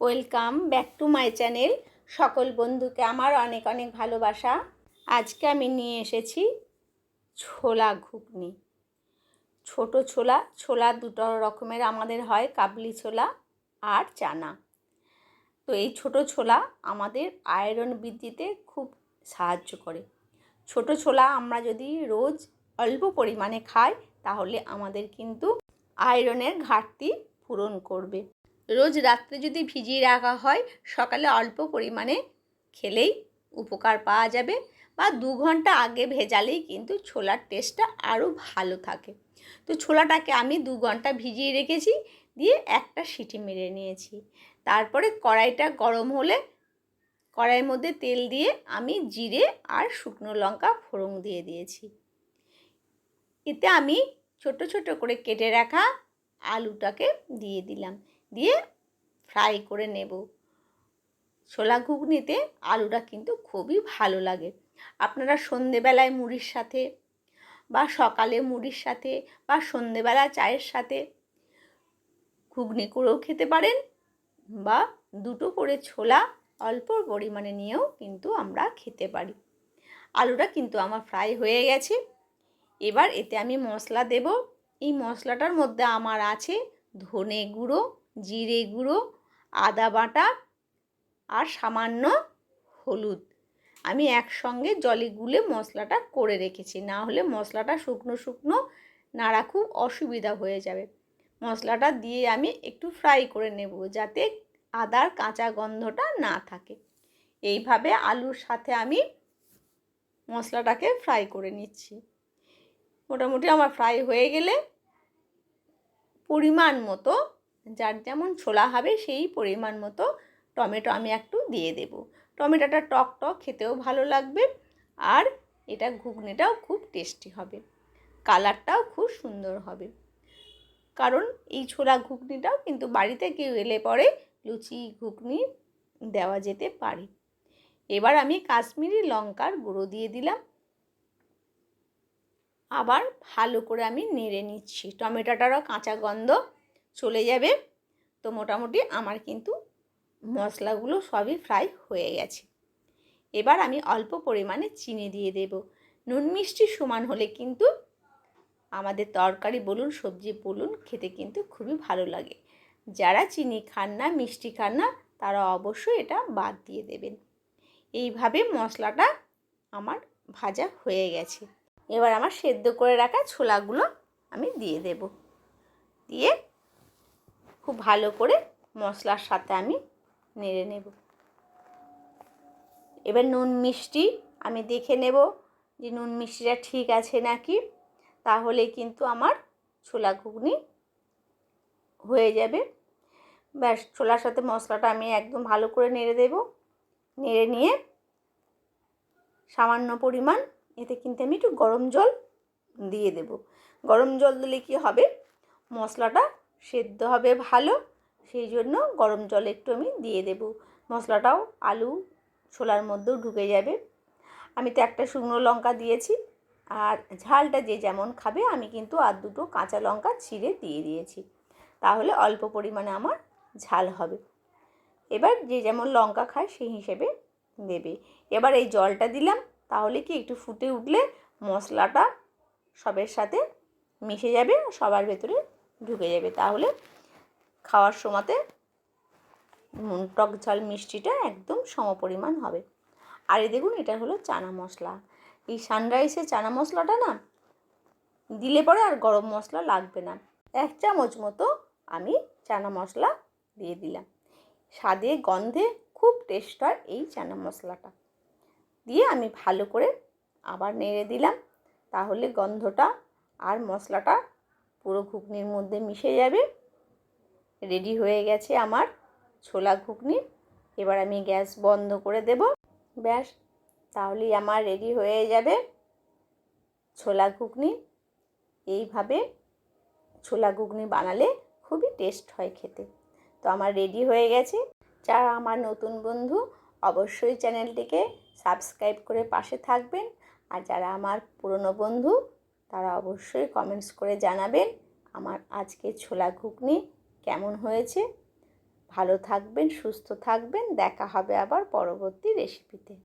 Welcome back to my channel. সকল বন্ধুকে আমার অনেক অনেক ভালোবাসা। আজকে আমি নিয়ে এসেছি ছোলা ঘুগনি। ছোট ছোলা ছোলা দুটো রকমের আমাদের হয়, কাবলি ছোলা আর চানা। তো এই ছোট ছোলা আমাদের আয়রন বৃদ্ধিতে খুব সাহায্য করে। ছোট ছোলা আমরা যদি রোজ অল্প পরিমাণে খাই, তাহলে আমাদের কিন্তু আয়রনের ঘাটতি পূরণ করবে। রোজ রাত্রে যদি ভিজিয়ে রাখা হয়, সকালে অল্প পরিমাণে খেলেই উপকার পাওয়া যাবে বা দু ঘণ্টা আগে ভেজালেই কিন্তু ছোলার টেস্টটা আরও ভালো থাকে। তো ছোলাটাকে আমি দু ঘণ্টা ভিজিয়ে রেখেছি, দিয়ে একটা সিটি মেরে নিয়েছি। তারপরে কড়াইটা গরম হলে কড়াইয়ের মধ্যে তেল দিয়ে আমি জিরে আর শুকনো লঙ্কা ফোড়ন দিয়ে দিয়েছি। এতে আমি ছোট ছোট করে কেটে রাখা আলুটাকে দিয়ে দিলাম। দিয়ে ফ্রাই করে নেব। ছোলা ঘুগনিতে আলুটা কিন্তু খুবই ভালো লাগে। আপনারা সন্ধেবেলায় মুড়ির সাথে বা সকালে মুড়ির সাথে বা সন্ধেবেলা চায়ের সাথে ঘুগনি করেও খেতে পারেন বা দুটো করে ছোলা অল্প পরিমাণে নিয়েও কিন্তু আমরা খেতে পারি। আলুটা কিন্তু আমার ফ্রাই হয়ে গেছে। এবার এতে আমি মশলা দেব। এই মশলাটার মধ্যে আমার আছে ধনে গুঁড়ো জিরে গুঁড়ো, আদা বাটা আর সামান্য হলুদ। আমি একসঙ্গে জলে গুলে মশলাটা করে রেখেছি। না হলে মশলাটা শুকনো শুকনো নাড়া খুব অসুবিধা হয়ে যাবে। মশলাটা দিয়ে আমি একটু ফ্রাই করে নেব যাতে আদার কাঁচা গন্ধটা না থাকে। এইভাবে আলুর সাথে আমি মশলাটাকে ফ্রাই করে নিচ্ছি। মোটামুটি আমার ফ্রাই হয়ে গেলে পরিমাণ মতো যার যেমন ছোলা হবে সেই পরিমাণ মতো টমেটো আমি একটু দিয়ে দেব। টমেটোটা টক টক খেতেও ভালো লাগবে আর এটা ঘুগনিটাও খুব টেস্টি হবে। কালারটাও খুব সুন্দর হবে। কারণ এই ছোলা ঘুগনিটাও কিন্তু বাড়িতে কেউ এলে পরে লুচি, ঘুগনি দেওয়া যেতে পারে। এবার আমি কাশ্মীরি লঙ্কার গুঁড়ো দিয়ে দিলাম। আবার ভালো করে আমি নেড়ে নিচ্ছি। টমেটোটারও কাঁচা গন্ধ চলে যাবে। তো মোটামুটি আমার কিন্তু মশলাগুলো সবই ফ্রাই হয়ে গেছে। এবার আমি অল্প পরিমাণে চিনি দিয়ে দেব। নুন মিষ্টি সমান হলে কিন্তু আমাদের তরকারি বলুন, সবজি বলুন, খেতে কিন্তু খুবই ভালো লাগে। যারা চিনি খান না, মিষ্টি খান না, তারা অবশ্যই এটা বাদ দিয়ে দেবেন। এইভাবে মশলাটা আমার ভাজা হয়ে গেছে। এবার আমার সেদ্ধ করে রাখা ছোলাগুলো আমি দিয়ে দেব। দিয়ে খুব ভালো করে মশলার সাথে আমি নেড়ে নেব। এবার নুন মিষ্টি আমি দেখে নেব যে নুন মিষ্টিটা ঠিক আছে নাকি। তাহলে কিন্তু আমার ছোলা ঘুগনি হয়ে যাবে। ব্যাস, ছোলার সাথে মশলাটা আমি একদম ভালো করে নেড়ে দেব। নেড়ে নিয়ে সামান্য পরিমাণ এতে কিন্তু আমি একটু গরম জল দিয়ে দেব। গরম জল দিলে কি হবে? মশলাটা সেদ্ধ হবে ভালো, সেই জন্য গরম জল একটু আমি দিয়ে দেব। মশলাটাও আলু ছোলার মধ্যেও ঢুকে যাবে। আমি তো একটা শুকনো লঙ্কা দিয়েছি আর ঝালটা যে যেমন খাবে আমি কিন্তু আর দুটো কাঁচা লঙ্কা ছিঁড়ে দিয়ে দিয়েছি। তাহলে অল্প পরিমাণে আমার ঝাল হবে। এবার যে যেমন লঙ্কা খায় সেই হিসেবে দেবে। এবার এই জলটা দিলাম, তাহলে কি একটু ফুটে উঠলে মশলাটা সবের সাথে মিশে যাবে, সবার ভেতরে ঢুকে যাবে। তাহলে খাওয়ার সময়তে টক ঝাল মিষ্টিটা একদম সমপরিমাণ হবে। আর এই দেখুন, এটা হলো চানা মশলা। এই সানরাইসের চানা মশলাটা না দিলে পরে আর গরম মশলা লাগবে না। এক চামচ মতো আমি চানা মশলা দিয়ে দিলাম। স্বাদে, গন্ধে খুব টেস্ট হয় এই চানা মশলাটা। দিয়ে আমি ভালো করে আবার নেড়ে দিলাম। তাহলে গন্ধটা আর মশলাটা পুরো ঘুগনির মধ্যে মিশে যাবে। রেডি হয়ে গেছে আমার ছোলা ঘুগনি। এবার আমি গ্যাস বন্ধ করে দেব। ব্যাস, তাহলেই আমার রেডি হয়ে যাবে ছোলা ঘুগনি। এইভাবে ছোলা ঘুগনি বানালে খুবই টেস্ট হয় খেতে। তো আমার রেডি হয়ে গেছে। যারা আমার নতুন বন্ধু, অবশ্যই চ্যানেলটিকে সাবস্ক্রাইব করে পাশে থাকবেন। আর যারা আমার পুরনো বন্ধু তারা অবশ্যই কমেন্টস করে জানাবেন। আমার আজকে ছোলা ঘুগনি কেমন হয়েছে? ভালো থাকবেন, সুস্থ থাকবেন। দেখা হবে আবার পরবর্তী রেসিপিতে